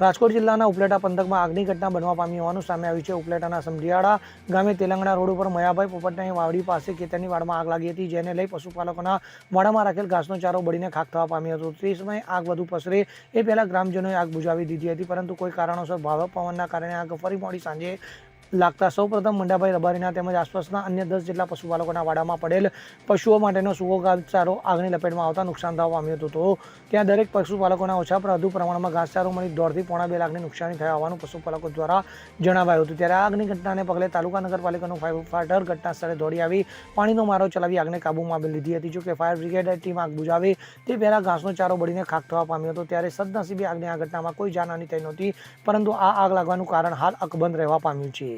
રાજકોટ જિલ્લાના ઉપલેટા પંથકમાં આગની ઘટના બનવા પામી હોવાનું સામે આવ્યું છે. ઉપલેટાના સમઢિયાળા ગામે તેલંગણા રોડ ઉપર મયાભાઈ પોપટની વાવડી પાસે ખેતરની વાડમાં આગ લાગી હતી, જેને લઈ પશુપાલકોના મોઢામાં રાખેલ ઘાસનો ચારો બળીને ખાક થવા પામ્યો હતો. તે સમયે આગ વધુ પસરે એ પહેલા ગ્રામજનોએ આગ બુઝાવી દીધી હતી, પરંતુ કોઈ કારણોસર ભાવ પવનના કારણે આગ ફરી મોડી સાંજે લાગતા સૌપ્રથમ મંડાભાઈ રબારીના તેમજ આસપાસના અન્ય દસ જેટલા પશુપાલકોના વાડામાં પડેલ પશુઓ માટેનો સૂકો ઘાસચારો આગની લપેટમાં આવતા નુકસાન થવા પામ્યું હતું. ત્યાં દરેક પશુપાલકોના ઓછા વધુ પ્રમાણમાં ઘાસચારો મળી દોઢથી પોણા બે લાખની નુકસાની થયા હોવાનું પશુપાલકો દ્વારા જણાવાયું હતું. ત્યારે આગની ઘટનાને પગલે તાલુકા નગરપાલિકાનું ફાયર ફાઈટર ઘટના સ્થળે દોડી આવી, પાણીનો મારો ચલાવી આગને કાબૂમાં લીધી હતી. જોકે ફાયર બ્રિગેડ ટીમ આગ બુજાવી, તે પહેલાં ઘાસનો ચારો બળીને ખાક થવા પામ્યો હતો. ત્યારે સદનસીબે આગની આ ઘટનામાં કોઈ જાનહાની થઈ નહોતી, પરંતુ આ આગ લાગવાનું કારણ હાલ અકબંધ રહેવા પામ્યું છે.